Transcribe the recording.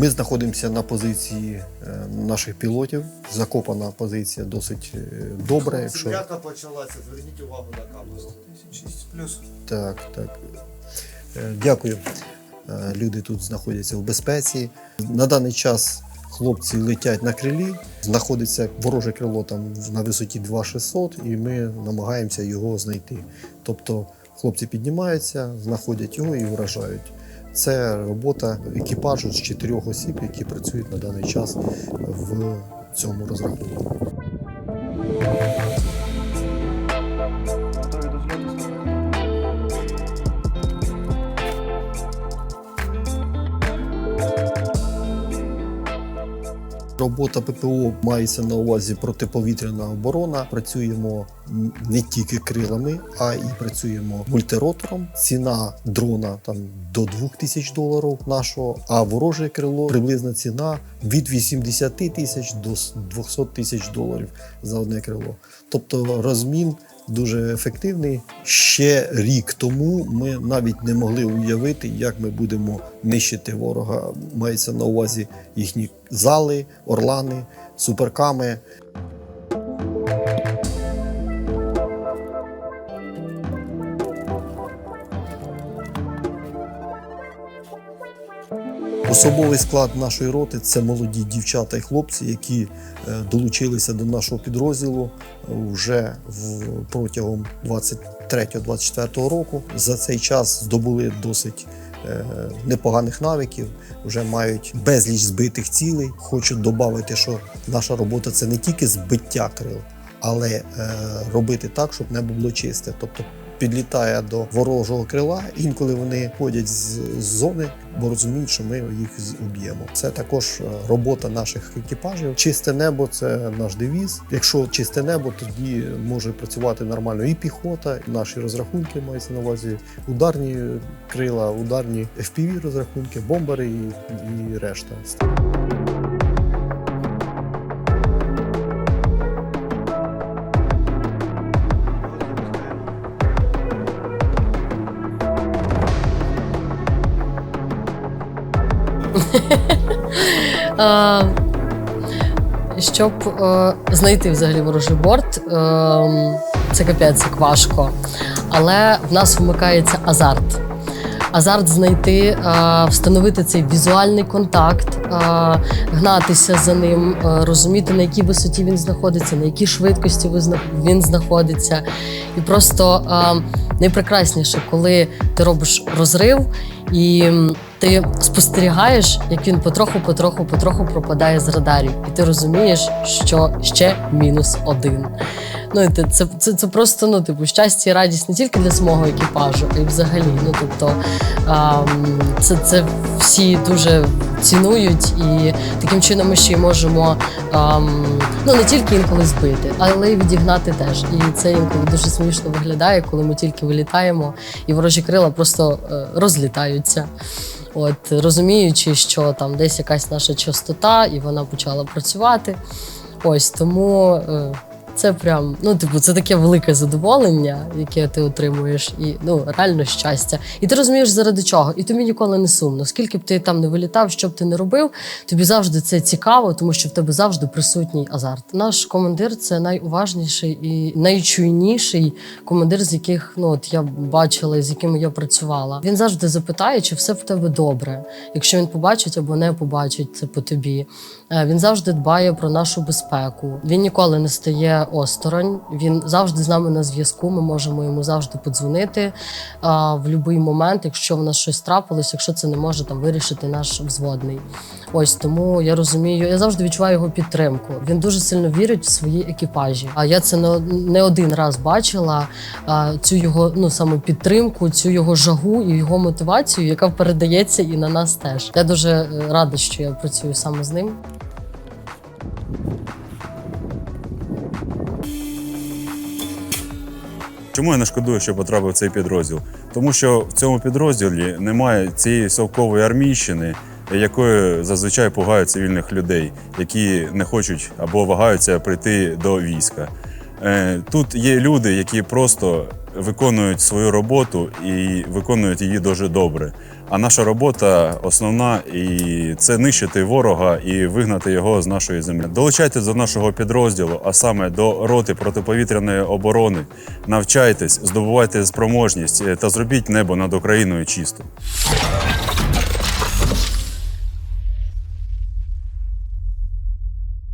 Ми знаходимося на позиції е, наших пілотів. Закопана позиція досить е, добре. Якщо почалася, зверніть увагу на камеру. 6 плюс. так, так. Е, Дякую. Люди тут знаходяться в безпеці. На даний час хлопці летять на крилі. Знаходиться вороже крило там на висоті 2600, і ми намагаємося його знайти. Тобто хлопці піднімаються, знаходять його і вражають. Це робота екіпажу з чотирьох осіб, які працюють на даний час в цьому розрахунку. Робота ППО мається на увазі протиповітряна оборона. Працюємо не тільки крилами, а і працюємо мультиротором. Ціна дрона там до 2000 доларів нашого, а вороже крило приблизна ціна від 80 тисяч до 200 тисяч доларів за одне крило. Тобто розмін дуже ефективний. Ще рік тому ми навіть не могли уявити, як ми будемо нищити ворога. Мається на увазі їхні зали, орлани, суперками. Особовий склад нашої роти це молоді дівчата і хлопці, які е, долучилися до нашого підрозділу вже протягом 23-24 року. За цей час здобули досить е, непоганих навиків, вже мають безліч збитих цілей. Хочу додати, що наша робота це не тільки збиття крил, але е, робити так, щоб небо було чисте. Тобто підлітає до ворожого крила. Інколи вони ходять з, зони, бо розуміють, що ми їх уб'ємо. Це також е, робота наших екіпажів. Чисте небо це наш девіз. Якщо чисте небо, тоді може працювати нормально і піхота, і наші розрахунки мається на увазі ударні крила, ударні FPV розрахунки, бомбери і, і решта. Щоб е, знайти взагалі ворожий борт, е, це капець як важко. Але в нас вмикається азарт. Азарт знайти, е, встановити цей візуальний контакт, е, гнатися за ним, е, розуміти, на якій висоті він знаходиться, на якій швидкості він знаходиться. І просто е, найпрекрасніше, коли ти робиш розрив і ти спостерігаєш, як він потроху, потроху, потроху пропадає з радарів, і ти розумієш, що ще мінус один. Ну, і те- це, це, це просто ну, типу, щастя і радість не тільки для самого екіпажу, а й взагалі. Ну, тобто, ем, це, це всі дуже цінують, і таким чином ми ще й можемо ем, ну, не тільки інколи збити, але й відігнати теж. І це інколи дуже смішно виглядає, коли ми тільки вилітаємо, і ворожі крила просто е, розлітаються. От розуміючи, що там десь якась наша частота, і вона почала працювати. Ось тому е, це прям, ну, типу, це таке велике задоволення, яке ти отримуєш, і ну реально щастя. І ти розумієш, заради чого, і тобі ніколи не сумно. Скільки б ти там не вилітав, що б ти не робив, тобі завжди це цікаво, тому що в тебе завжди присутній азарт. Наш командир це найуважніший і найчуйніший командир, з яких ну от я бачила, з якими я працювала. Він завжди запитає, чи все в тебе добре. Якщо він побачить або не побачить це по тобі. Е, Він завжди дбає про нашу безпеку. Він ніколи не стає осторонь. Він завжди з нами на зв'язку. Ми можемо йому завжди подзвонити а, в будь-який момент, якщо в нас щось трапилось, якщо це не може там вирішити наш взводний. Ось тому я розумію, я завжди відчуваю його підтримку. Він дуже сильно вірить в свої екіпажі. А я це не, один раз бачила. А, цю його ну саме підтримку, цю його жагу і його мотивацію, яка передається і на нас теж. Я дуже е, рада, що я працюю саме з ним. Чому я не шкодую, що потрапив в цей підрозділ? Тому що в цьому підрозділі немає цієї совкової армійщини, якою зазвичай пугають цивільних людей, які не хочуть або вагаються прийти до війська. Е, Тут є люди, які просто виконують свою роботу і виконують її дуже добре. А наша робота основна і це нищити ворога і вигнати його з нашої землі. Долучайтесь до нашого підрозділу, а саме до роти протиповітряної оборони. Навчайтесь, здобувайте спроможність е, та зробіть небо над Україною чистим.